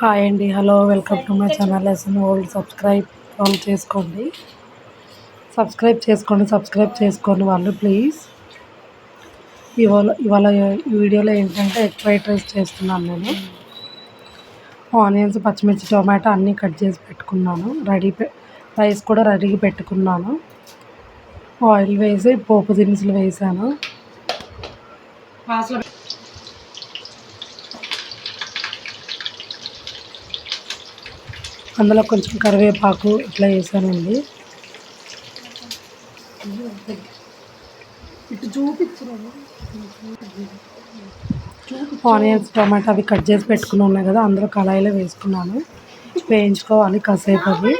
Hi అండి hello welcome to my channel. SN old subscribe వాళ్ళు చేసుకోండి. సబ్స్క్రైబ్ చేసుకోండి సబ్స్క్రైబ్ చేసుకోండి వాళ్ళు ప్లీజ్ ఇవాళ ఇవాళ ఈ వీడియోలో ఏంటంటే ఎగ్ ఫ్రైడ్ రైస్ చేస్తున్నాను నేను. ఆనియన్స్ పచ్చిమిర్చి టొమాటో అన్నీ కట్ చేసి పెట్టుకున్నాను. రెడీ రైస్ కూడా రెడీగా పెట్టుకున్నాను. ఆయిల్ వేసి పోపు దినుసులు వేసాను. అందులో కొంచెం కరివేపాకు ఇట్లా వేసానండి. ఆనియన్స్ టమాటా అవి కట్ చేసి పెట్టుకుని ఉన్నాయి కదా అందులో కళాయిలో వేసుకున్నాను. వేయించుకోవాలి కాసేపు అవి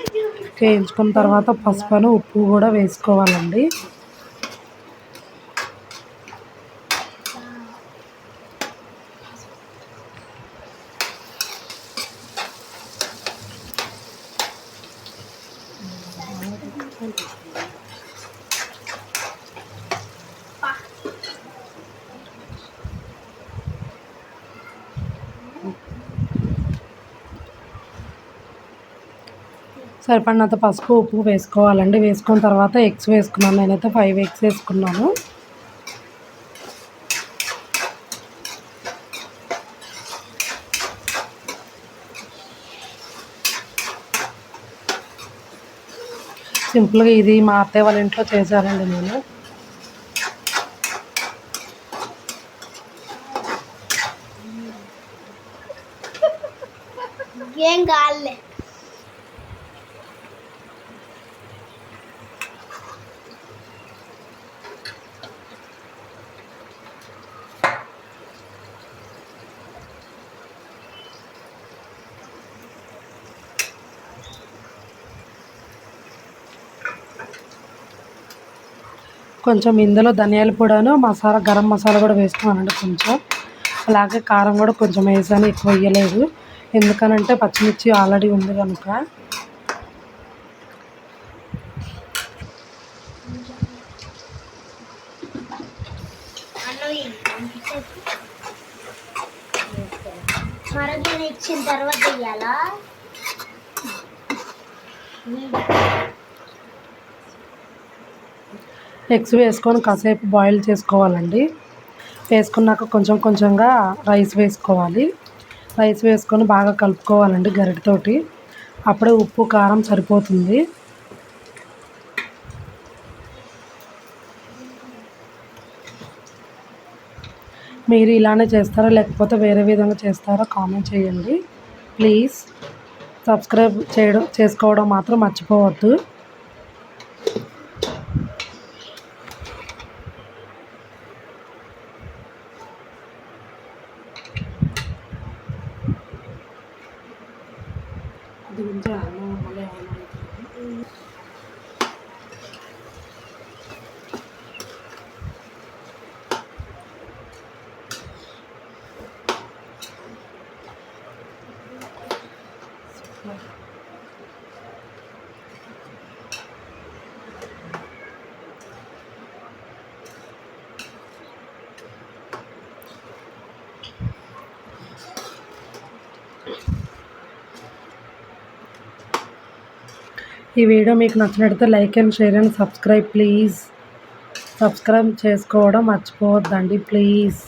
వేయించుకున్న తర్వాత పసుపు ఉప్పు కూడా వేసుకోవాలండి. సరిపడినంత పసుపు ఉప్పు వేసుకోవాలండి. వేసుకున్న తర్వాత ఎగ్స్ వేసుకున్నాను. నేనైతే ఫైవ్ ఎగ్స్ వేసుకున్నాను. సింపుల్గా ఇది మా అత్తయ్య వాళ్ళ ఇంట్లో చేశానండి నేను. ఏం కాలే కొంచెం ఇందులో ధనియాల పొడను మసాలా గరం మసాలా కూడా వేసుకున్నానండి కొంచెం. అలాగే కారం కూడా కొంచెం వేసాను ఎక్కువ వేయలేదు. ఎందుకనంటే పచ్చిమిర్చి ఆల్రెడీ ఉంది కనుక. మరగిన ఇచ్చిన తర్వాత ఇవ్వాలా ఎగ్స్ వేసుకొని కాసేపు బాయిల్ చేసుకోవాలండి. వేసుకున్నాక కొంచెం కొంచెంగా రైస్ వేసుకోవాలి. రైస్ వేసుకొని బాగా కలుపుకోవాలండి గరిటతోటి. అప్పుడే ఉప్పు కారం సరిపోతుంది. మీరు ఇలానే చేస్తారా లేకపోతే వేరే విధంగా చేస్తారా కామెంట్ చేయండి. ప్లీజ్ సబ్స్క్రైబ్ చేయడం చేసుకోవడం మాత్రం మర్చిపోవద్దు. గురించి మళ్ళీ ఈ వీడియో మీకు నచ్చినట్లయితే like and share and subscribe please. Subscribe చేసుకోవడం మర్చిపోవద్దండి ప్లీజ్.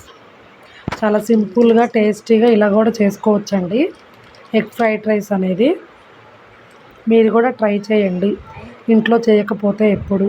చాలా సింపుల్గా టేస్టీగా ఇలా కూడా చేసుకోవచ్చండి. ఎగ్ ఫ్రైడ్ రైస్ అనేది మీరు కూడా ట్రై చేయండి. ఇంట్లో చేయకపోతే ఎప్పుడు.